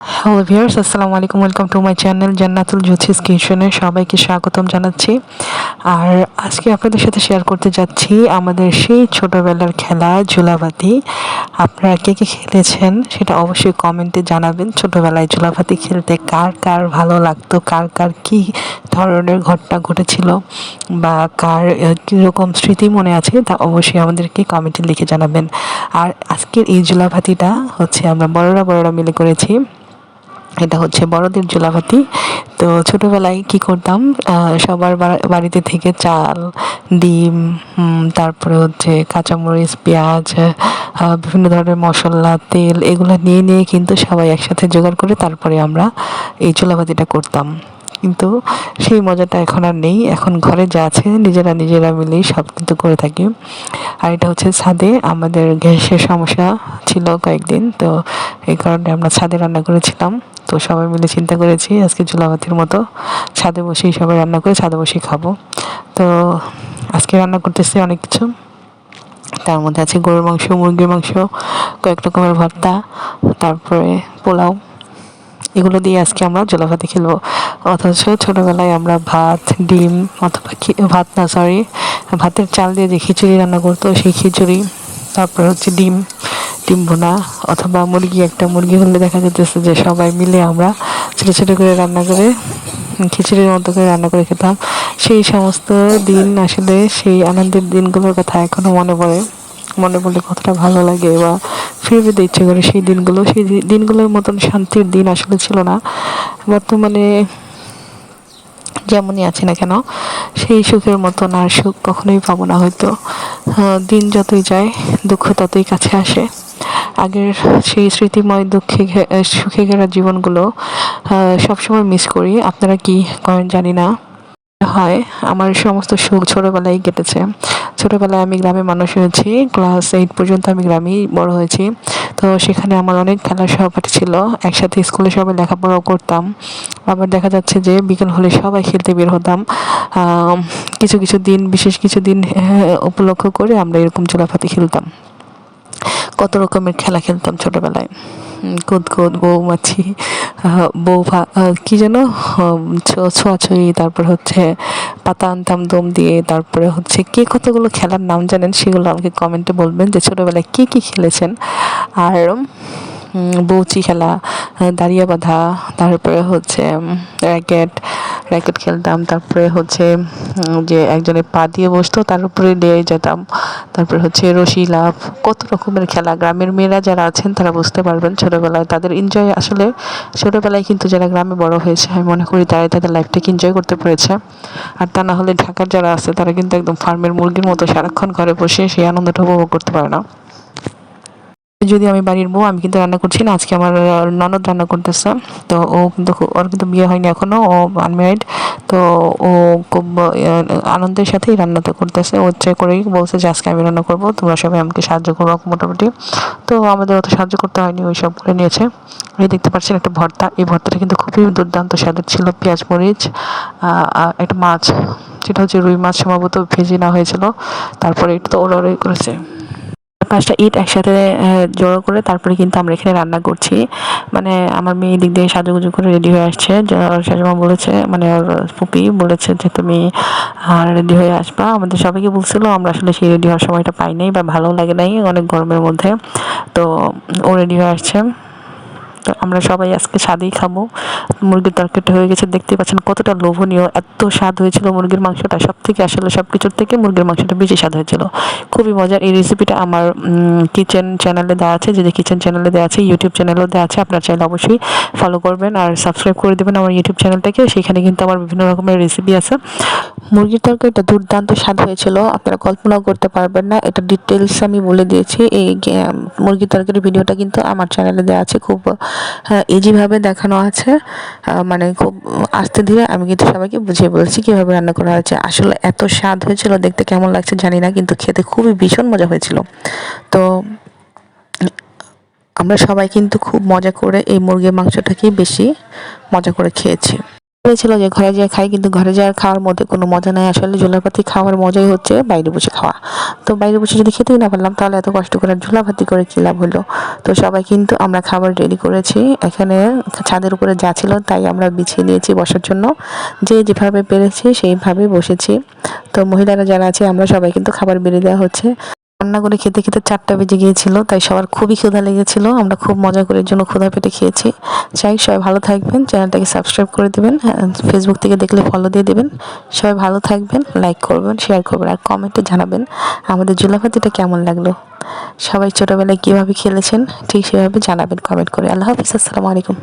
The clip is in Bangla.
হ্যালো ভিউয়ার্স আসসালামু আলাইকুম welcome to my channel Jannatul জুথিস কিচেনে সবাইকে স্বাগতম জানাচ্ছি। আর আজকে আপনাদের সাথে শেয়ার করতে যাচ্ছি আমাদের সেই ছোটোবেলার খেলা ঝুলাবাতি আপনারা কে কে খেলেছেন সেটা অবশ্যই কমেন্টে জানাবেন। ছোটোবেলায় ঝুলাবাতি খেলতে কার কার ভালো লাগতো, কার কার কী ধরনের ঘটনা ঘটেছিল, বা কার কীরকম স্মৃতি মনে আছে তা অবশ্যই আমাদেরকে কমেন্টে লিখে জানাবেন। আর আজকের এই ঝুলাভাতিটা হচ্ছে আমরা বড়রা বড়রা মিলে করেছি। এটা হচ্ছে বড়দের জুলাভাতি। তো ছোটোবেলায় কি করতাম? সবার বাড়িতে থেকে চাল, ডিম তারপরে হচ্ছে কাঁচামরিচ, পেঁয়াজ বিভিন্ন ধরনের মশলা, তেল এগুলো নিয়ে নিয়ে কিন্তু সবাই একসাথে জোগাড় করে তারপরে আমরা এই চুলাভাতিটা করতাম। কিন্তু সেই মজাটা এখন আর নেই। এখন ঘরে যা আছে নিজেরা নিজেরা মিলেই সব কিন্তু করে থাকি। আর এটা হচ্ছে ছাদে। আমাদের গ্যাসের সমস্যা ছিল কয়েকদিন। তো এই কারণে আমরা ছাদে রান্না করেছিলাম। তো সবাই মিলে চিন্তা করেছি আজকে চুলাভাতির মতো ছাদে বসেই সবাই রান্না করে ছাদে বসেই খাব। তো আজকে রান্না করতেছি অনেক কিছু। তার মধ্যে আছে গরুর মাংস, মুরগির মাংস, কয়েক রকমের ভর্তা, তারপরে পোলাও। এগুলো দিয়ে আজকে আমরা জলাভাতি খেলব। অথচ ছোটোবেলায় আমরা ভাত, ডিম অথবা ভাত না সরি ভাতের চাল দিয়ে যে খিচুড়ি রান্না করতো সেই খিচুড়ি, তারপর হচ্ছে ডিম ডিম ভুনা অথবা মুরগি, একটা মুরগি হলে দেখা যেতেছে যে সবাই মিলে আমরা ছোটো ছোটো করে রান্না করে, খিচুড়ির মতো করে রান্না করে খেতাম। সেই সমস্ত দিন আসলে, সেই আনন্দের দিনগুলোর কথা এখনও মনে পড়ে। মনে পড়লে কতটা ভালো লাগে বা ফিরে পেতে ইচ্ছে করে সেই দিনগুলো। সেই দিনগুলোর মতন শান্তির দিন আসলে ছিল না। বর্তমানে যেমনই আছে না কেন, সেই সুখের মতন আর সুখ কখনোই পাবো না হয়তো। দিন যতই যায়, দুঃখ ততই কাছে আসে। আগের সেই স্মৃতিময় দুঃখে সুখে ঘেরা জীবনগুলো সবসময় মিস করি। আপনারা কি করেন জানি না। হয়, আমার সমস্ত সুখ ছোটোবেলায় কেটেছে। ছোটোবেলায় আমি গ্রামে মানুষ হয়েছি। ক্লাস এইট পর্যন্ত আমি গ্রামেই বড় হয়েছি। তো সেখানে আমার অনেক খেলার সহপাঠী ছিল। একসাথে স্কুলে সবাই লেখাপড়াও করতাম। আবার দেখা যাচ্ছে যে বিকেল হলে সবাই খেলতে বের হতাম। কিছু কিছু দিন, বিশেষ কিছু দিন উপলক্ষ করে আমরা এরকম চোলাফাতি খেলতাম। কত রকমের খেলা খেলতাম ছোটোবেলায়। কুদকুদ বৌমাছি বউ কি যেন ছোঁয়াছুঁয়ি তারপর হচ্ছে পাতা আনতাম, দম দিয়ে, তারপরে হচ্ছে কে কতগুলো খেলার নাম জানেন সেগুলো আমাকে কমেন্টে বলবেন যে ছোটোবেলায় কী কী খেলেছেন। আর বউচি খেলা দাঁড়িয়ে বাঁধা, তারপরে হচ্ছে র্যাকেট র্যাকেট খেলতাম, তারপরে হচ্ছে যে একজনে পা দিয়ে বসতো, তার উপরে লেয়ে যেতাম। তারপরে হচ্ছে রশি লাভ কত রকমের খেলা। গ্রামের মেয়েরা যারা আছেন, তারা বুঝতে পারবেন ছোটোবেলায় তাদের এনজয় আসলে ছোটোবেলায় কিন্তু যারা গ্রামে বড় হয়েছে, আমি মনে করি তারাই তাদের লাইফটাকে এনজয় করতে পেরেছে। আর তা না হলে ঢাকার যারা আছে, তারা কিন্তু একদম ফার্মের মুরগির মতো সারাক্ষণ ঘরে বসে সেই আনন্দটা উপভোগ করতে পারে না। যদি আমি বাড়ির বউ, আমি কিন্তু রান্না করছি না। আজকে আমার ননদ রান্না করতেছে। তো ও কিন্তু ওর কিন্তু বিয়ে হয়নি এখনও, ও আনম্যারিড তো ও খুব আনন্দের সাথেই রান্নাটা করতেছে। ও ইচ্ছে করেই বলছে যে, আজকে আমি রান্না করব, তোমরা সবাই আমাকে সাহায্য করব মোটামুটি। তো আমাদের অত সাহায্য করতে হয়নি ওই সব করে নিয়েছে। এই দেখতে পাচ্ছেন একটা ভর্তা। এই ভর্তাটা কিন্তু খুবই দুর্দান্ত স্বাদের ছিল। পেঁয়াজ, মরিচ একটা মাছ। সেটা হচ্ছে রুই মাছ, সম্ভবত ভেজে নেওয়া হয়েছিল। তারপরে একটু তো ওরা করেছে। পাঁচটা ইট একসাথে জড়ো করে তারপরে কিন্তু আমরা এখানে রান্না করছি। মানে আমার মেয়ে দিক দিয়ে সাজুগুজু করে রেডি হয়ে আসছে। শাশুমা বলেছে মানে ওর পুপি বলেছে যে, তুমি রেডি হয়ে আসবা। আমাদের সবাইকে বলছিল, আমরা আসলে সেই রেডি হওয়ার সময়টা পাই নাই বা ভালো লাগে নাই অনেক গরমের মধ্যে। তো ও রেডি হয়ে আসছে। আমরা সবাই আজকে স্বাদেই খাব। মুরগির তরকারিটা হয়ে গেছে দেখতে পাচ্ছেন কতটা লোভনীয়, এত স্বাদ হয়েছিল মুরগির মাংসটা। সব থেকে আসলে সব কিছুর থেকে মুরগির মাংসটা বেশি স্বাদ হয়েছিল। খুবই মজার, এই রেসিপিটা আমার কিচেন চ্যানেলে দেওয়া আছে, যে কিচেন চ্যানেলে দেওয়া আছে ইউটিউব চ্যানেলেও দেওয়া আছে, আপনার চাইলে অবশ্যই ফলো করবেন আর সাবস্ক্রাইব করে দেবেন আমার ইউটিউব চ্যানেলটাকে সেখানে কিন্তু আমার বিভিন্ন রকমের রেসিপি আছে। মুরগির তরকারিটা দুর্দান্ত স্বাদ হয়েছিল, আপনারা কল্পনাও করতে পারবেন না, এটা ডিটেলস আমি বলে দিয়েছি, এই মুরগির তরকারির ভিডিওটা কিন্তু আমার চ্যানেলে দেওয়া আছে, খুব ইজিভাবে দেখানো আছে মানে খুব আস্তে ধীরে আমি কিন্তু সবাইকে বুঝিয়ে বলছি কীভাবে রান্না করা হয়েছে, আসলে এত স্বাদ হয়েছিল, দেখতে কেমন লাগছে জানি না, কিন্তু খেতে খুবই ভীষণ মজা হয়েছিল। তো, আমরা সবাই কিন্তু খুব মজা করে এই মুরগির মাংসটাকেই বেশি মজা করে খেয়েছি। বলেছিল যে ঘরে যেয়ে খাই, কিন্তু ঘরে যাওয়ার খাওয়ার মধ্যে কোনো মজা নাই। আসলে ঝোলাপাতি খাওয়ার মজাই হচ্ছে বাইরে বসে খাওয়া। তো বাইরে বসে যদি খেতেই না পারলাম, তাহলে এত কষ্ট করে ঝোলাপাতি করে কী লাভ হলো? তো সবাই কিন্তু আমরা খাবার রেডি করেছি। এখানে ছাদের উপরে যা ছিল তাই আমরা বিছিয়ে নিয়েছি বসার জন্য। যে যেভাবে পেরেছি সেইভাবে বসেছি। তো মহিলারা যারা আছে, আমরা সবাই কিন্তু খাবার বেড়ে দেওয়া হচ্ছে। রান্না করে খেতে খেতে চারটা বেজে গিয়েছিল, তাই সবার খুবই ক্ষুধা লেগেছিল। আমরা খুব মজা করে জন্য ক্ষুধা পেটে খেয়েছি। চাই সবাই ভালো থাকবেন, চ্যানেলটাকে সাবস্ক্রাইব করে দেবেন ফেসবুক থেকে দেখলে ফলো দিয়ে দেবেন। সবাই ভালো থাকবেন লাইক করবেন শেয়ার করবেন আর কমেন্টে জানাবেন আমাদের জুলাফাতিটা কেমন লাগল। সবাই ছোটোবেলায় কীভাবে খেলেছেন, ঠিক সেভাবে জানাবেন কমেন্ট করে। আল্লাহ হাফিজ, আসসালামু আলাইকুম।